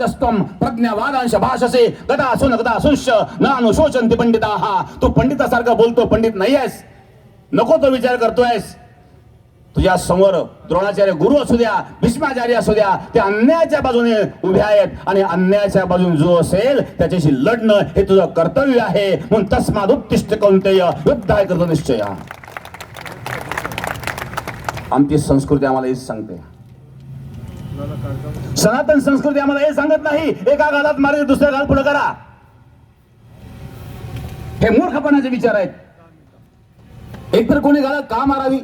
तस्त्वम प्रज्ञावादांश भाषसे गदा असून गदा असूष्य न अनुशोचंती पंडिता हा तू पंडितासारखा बोलतो पंडित नाही आहेस नको तो विचार करतोयस। तुझ्या समोर द्रोणाचार्य गुरु असू द्या भीष्माचार्य असू द्या ते अन्यायाच्या बाजूने उभे आहेत आणि अन्यायाच्या बाजूने जो असेल त्याच्याशी लढणं हे तुझं कर्तव्य आहे. म्हणून तस्माद उत्तिष्ठ कौंतेय युद्ध आहे करतो निश्चय आमची संस्कृती आम्हाला हेच सांगते. सनातन संस्कृती आम्हाला हे सांगत नाही. एका गालात मारे दुसऱ्या गाल पुढे करा. हे मूर्खपणाचे विचार आहेत. एकतर कोणी गालात का मारावी?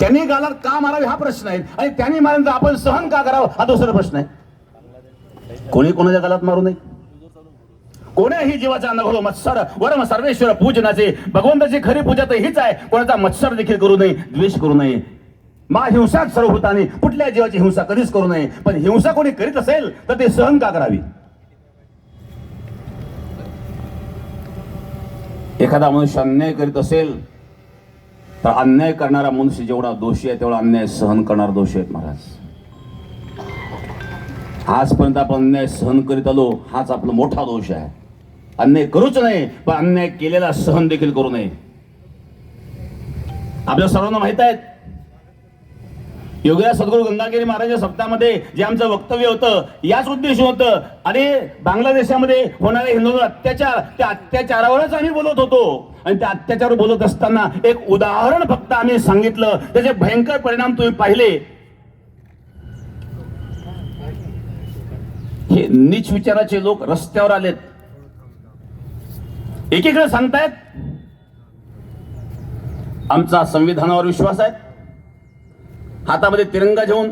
त्यांनी गालात का मारावी हा प्रश्न आहे. आणि त्यांनी मारल्यानंतर आपण सहन का करावं हा दुसरा प्रश्न आहे. कोणी कोणाच्या गालात मारू नये? कोण्याही जीवाचा अनुभव मत्सर? वरम सर्वेश्वर पूजनाचे भगवंताची खरी पूजा तर हीच आहे. कोणाचा मत्सर देखील करू नये द्वेष करू नये. मा हिंसाच सर्वभूताने कुठल्या जीवाची हिंसा कधीच करू नये. पण हिंसा कोणी करीत असेल तर ते सहन का करावी? एखादा मनुष्य अन्याय करीत असेल तर अन्याय करणारा मनुष्य जेवढा दोषी आहे तेवढा अन्याय सहन करणारा दोषी आहेत महाराज. आजपर्यंत आपण अन्याय सहन करीत आलो हाच आपला मोठा दोष आहे. अन्याय करूच नाही पण अन्याय केलेला सहन देखील करू नये. आपल्या सर्वांना माहीत आहेत योगीराज सद्गुरू गंगागिरी महाराजांच्या सप्ताहामध्ये जे आमचं वक्तव्य होतं याच उद्देश होतं. अरे बांगलादेशामध्ये होणारे हिंदूंवर अत्याचार त्या अत्याचारावरच आम्ही बोलत होतो. आणि त्या अत्याचार बोलत असताना एक उदाहरण फक्त आम्ही सांगितलं. त्याचे भयंकर परिणाम तुम्ही पाहिले. हे नीच विचाराचे लोक रस्त्यावर आलेत. एकीकडे सांगतायत आमचा संविधानावर विश्वास आहे. हातामध्ये तिरंगा घेऊन